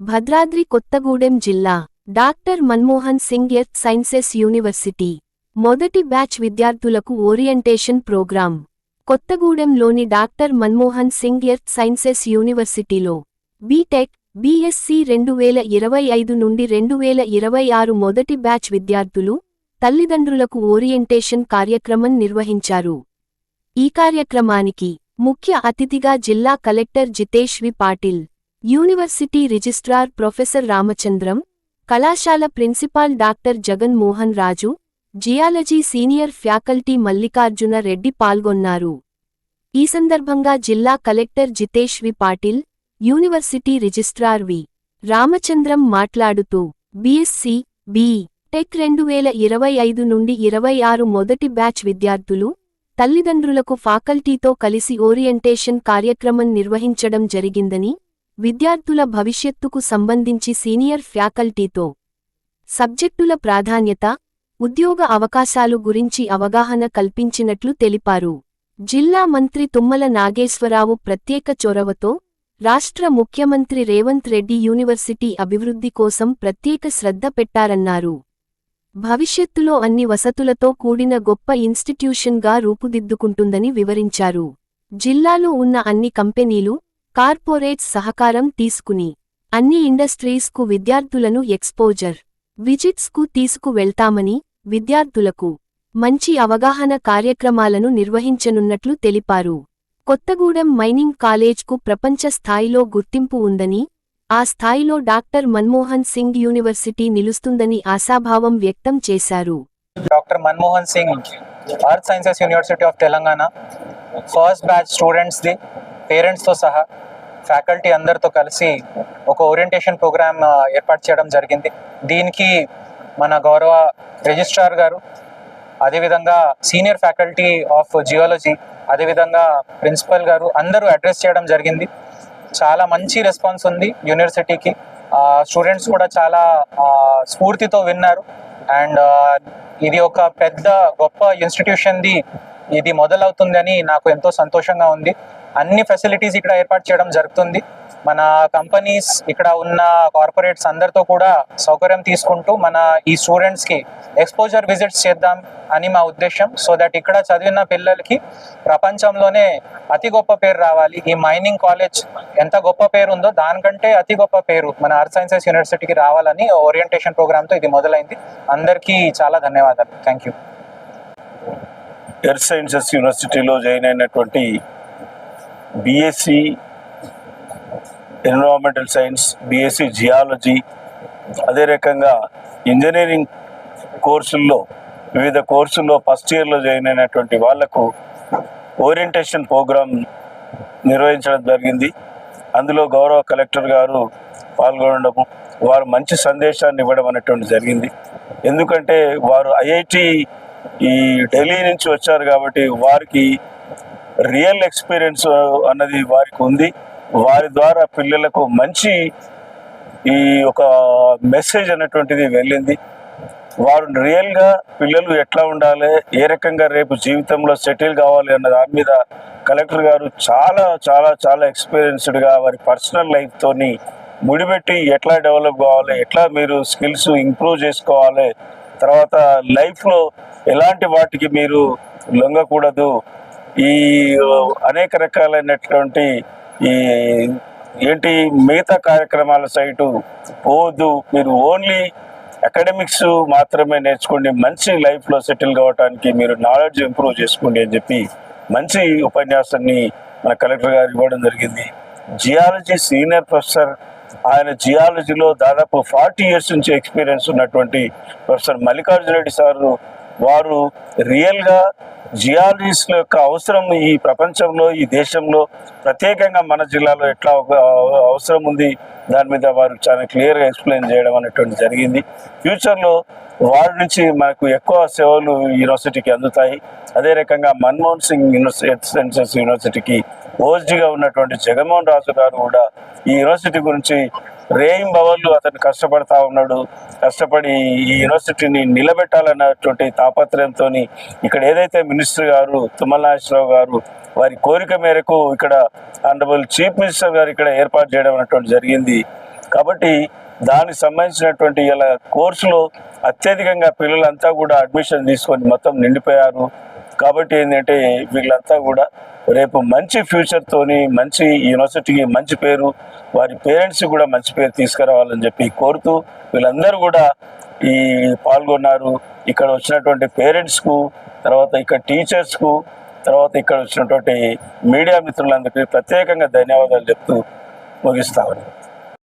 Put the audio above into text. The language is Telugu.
భద్రాద్రి కొత్తగూడెం జిల్లా doctor Manmohan Singh earth sciences university మొదటి బ్యాచ్ విద్యార్థులకు orientation program. కొత్తగూడెంలోని doctor Manmohan Singh earth sciences యూనివర్సిటీలో బీటెక్ బీఎస్సీ రెండు వేల ఇరవై ఐదు నుండి రెండు వేల ఇరవై ఆరు మొదటి బ్యాచ్ విద్యార్థులు తల్లిదండ్రులకు ఓరియంటేషన్ కార్యక్రమం నిర్వహించారు. ఈ కార్యక్రమానికి ముఖ్య అతిథిగా జిల్లా collector Jitesh V. Patil university registrar professor Ramachandram కళాశాల principal doctor Jaganmohan Raju geology senior faculty Mallikarjuna Reddy పాల్గొన్నారు. ఈ సందర్భంగా జిల్లా collector Jitesh V. Patil university registrar V. Ramachandram మాట్లాడుతూ బీఎస్సీ బి. టెక్ రెండు వేల ఇరవై ఐదు నుండి ఇరవై ఆరు మొదటి బ్యాచ్ విద్యార్థులు తల్లిదండ్రులకు ఫాకల్టీతో కలిసి ఓరియంటేషన్ కార్యక్రమం నిర్వహించడం జరిగిందని విద్యార్థుల భవిష్యత్తుకు సంబంధించి సీనియర్ ఫ్యాకల్టీతో సబ్జెక్టుల ప్రాధాన్యత ఉద్యోగ అవకాశాలు గురించి అవగాహన కల్పించినట్లు తెలిపారు. జిల్లా మంత్రి తుమ్మల నాగేశ్వరరావు ప్రత్యేక చొరవతో రాష్ట్ర ముఖ్యమంత్రి రేవంత్ రెడ్డి యూనివర్సిటీ అభివృద్ధి కోసం ప్రత్యేక శ్రద్ధ పెట్టారన్నారు. భవిష్యత్తులో అన్ని వసతులతో కూడిన గొప్ప ఇన్స్టిట్యూషన్గా రూపుదిద్దుకుంటుందని వివరించారు. జిల్లాలో ఉన్న అన్ని కంపెనీలు కార్పొరేట్స్ సహకారం తీసుకుని అన్ని ఇండస్ట్రీస్కు విద్యార్థులను ఎక్స్పోజర్ విజిట్స్కు తీసుకువెళ్తామని విద్యార్థులకు మంచి అవగాహన కార్యక్రమాలను నిర్వహించనున్నట్లు తెలిపారు. కొత్తగూడెం మైనింగ్ కాలేజ్కు ప్రపంచ స్థాయిలో గుర్తింపు ఉందని ఆ స్థాయిలో డాక్టర్ మన్మోహన్ సింగ్ యూనివర్సిటీ నిలుస్తుందని ఆశాభావం వ్యక్తం చేశారు. Doctor Manmohan Singh earth sciences university of Telangana first batch స్టూడెంట్స్ది పేరెంట్స్తో సహా ఫ్యాకల్టీ అందరితో కలిసి ఒక ఓరియంటేషన్ ప్రోగ్రామ్ ఏర్పాటు చేయడం జరిగింది. దీనికి మన గౌరవ రిజిస్ట్రార్ గారు అదేవిధంగా సీనియర్ ఫ్యాకల్టీ ఆఫ్ జియాలజీ అదేవిధంగా ప్రిన్సిపల్ గారు అందరూ అడ్రస్ చేయడం జరిగింది. చాలా మంచి రెస్పాన్స్ ఉంది యూనివర్సిటీకి. స్టూడెంట్స్ కూడా చాలా స్ఫూర్తితో విన్నారు. అండ్ ఇది ఒక పెద్ద గొప్ప ఇన్స్టిట్యూషన్ది ఇది మొదలవుతుందని నాకు ఎంతో సంతోషంగా ఉంది. అన్ని ఫెసిలిటీస్ ఇక్కడ ఏర్పాటు చేయడం జరుగుతుంది. మన కంపెనీస్ ఇక్కడ ఉన్న కార్పొరేట్స్ అందరితో కూడా సౌకర్యం తీసుకుంటూ మన ఈ స్టూడెంట్స్కి ఎక్స్పోజర్ విజిట్స్ చేద్దాం అని మా ఉద్దేశం. సో దట్ ఇక్కడ చదివిన పిల్లలకి ప్రపంచంలోనే అతి గొప్ప పేరు రావాలి. ఈ మైనింగ్ కాలేజ్ ఎంత గొప్ప పేరు ఉందో దానికంటే అతి గొప్ప పేరు మన అర్త్ సైన్సెస్ యూనివర్సిటీకి రావాలని ఓరియంటేషన్ ప్రోగ్రామ్తో ఇది మొదలైంది. అందరికీ చాలా ధన్యవాదాలు. థ్యాంక్ యూ ఎర్త్ సైన్సెస్ యూనివర్సిటీలో జాయిన్ అయినటువంటి BSc environmental science BSc geology అదే రకంగా ఇంజనీరింగ్ కోర్సుల్లో వివిధ కోర్సుల్లో ఫస్ట్ ఇయర్లో జాయిన్ అయినటువంటి వాళ్ళకు ఓరియంటేషన్ ప్రోగ్రామ్ నిర్వహించడం జరిగింది. అందులో గౌరవ కలెక్టర్ గారు పాల్గొనడము వారు మంచి సందేశాన్ని ఇవ్వడం అనేటువంటి జరిగింది. ఎందుకంటే వారు ఐఐటి ఈ ఢిల్లీ నుంచి వచ్చారు కాబట్టి వారికి రియల్ ఎక్స్పీరియన్స్ అన్నది వారికి ఉంది. వారి ద్వారా పిల్లలకు మంచి ఈ ఒక మెసేజ్ అనేటువంటిది వెళ్ళింది. వారు రియల్గా పిల్లలు ఎట్లా ఉండాలి ఏ రకంగా రేపు జీవితంలో సెటిల్ కావాలి అన్న దాని మీద కలెక్టర్ గారు చాలా చాలా చాలా ఎక్స్పీరియన్స్డ్గా వారి పర్సనల్ లైఫ్తోని ముడిపెట్టి ఎట్లా డెవలప్ కావాలి ఎట్లా మీరు స్కిల్స్ ఇంప్రూవ్ చేసుకోవాలి తర్వాత లైఫ్లో ఎలాంటి వాటికి మీరు లొంగకూడదు ఈ అనేక రకాలైనటువంటి ఈ ఏంటి మిగతా కార్యక్రమాల సైటు పోవద్దు మీరు ఓన్లీ అకాడమిక్స్ మాత్రమే నేర్చుకోండి. మంచి లైఫ్లో సెటిల్ కావడానికి మీరు నాలెడ్జ్ ఇంప్రూవ్ చేసుకోండి అని చెప్పి మంచి ఉపన్యాసాన్ని మన కలెక్టర్ గారు ఇవ్వడం జరిగింది. జియాలజీ సీనియర్ ప్రొఫెసర్ ఆయన జియాలజీలో దాదాపు ఫార్టీ ఇయర్స్ నుంచి ఎక్స్పీరియన్స్ ఉన్నటువంటి ప్రొఫెసర్ మల్లికార్జున రెడ్డి సారు వారు రియల్గా జియాలజిస్టుల యొక్క అవసరం ఈ ప్రపంచంలో ఈ దేశంలో ప్రత్యేకంగా మన జిల్లాలో ఎట్లా ఒక అవసరం ఉంది దాని మీద వారు చాలా క్లియర్గా ఎక్స్ప్లెయిన్ చేయడం అనేటువంటి జరిగింది. ఫ్యూచర్లో వారి నుంచి మనకు ఎక్కువ సేవలు యూనివర్సిటీకి అందుతాయి. అదే రకంగా మన్మోహన్ సింగ్ యూనివర్సిటీ సైన్సెస్ యూనివర్సిటీకి ఓఎస్డిగా ఉన్నటువంటి జగన్మోహన్ రాజు గారు కూడా ఈ యూనివర్సిటీ గురించి రేయింబవళ్ళు అతను కష్టపడతా ఉన్నాడు. కష్టపడి ఈ యూనివర్సిటీని నిలబెట్టాలన్నటువంటి తాపత్రయంతో ఇక్కడ ఏదైతే మినిస్టర్ గారు తుమ్మల నాగేశ్వరరావు గారు వారి కోరిక మేరకు ఇక్కడ ఆనరబుల్ చీఫ్ మినిస్టర్ గారు ఇక్కడ ఏర్పాటు చేయడం అనేటువంటి జరిగింది. కాబట్టి దానికి సంబంధించినటువంటి ఇలా కోర్సులో అత్యధికంగా పిల్లలంతా కూడా అడ్మిషన్ తీసుకొని మొత్తం నిండిపోయారు. కాబట్టి ఏంటంటే వీళ్ళంతా కూడా రేపు మంచి ఫ్యూచర్తోని మంచి యూనివర్సిటీకి మంచి పేరు వారి పేరెంట్స్ కూడా మంచి పేరు తీసుకురావాలని చెప్పి కోరుతూ వీళ్ళందరూ కూడా ఈ పాల్గొన్నారు. ఇక్కడ వచ్చినటువంటి పేరెంట్స్కు తర్వాత ఇక్కడ టీచర్స్కు తర్వాత ఇక్కడ వచ్చినటువంటి మీడియా మిత్రులందరికీ ప్రత్యేకంగా ధన్యవాదాలు చెప్తూ ముగిస్తామని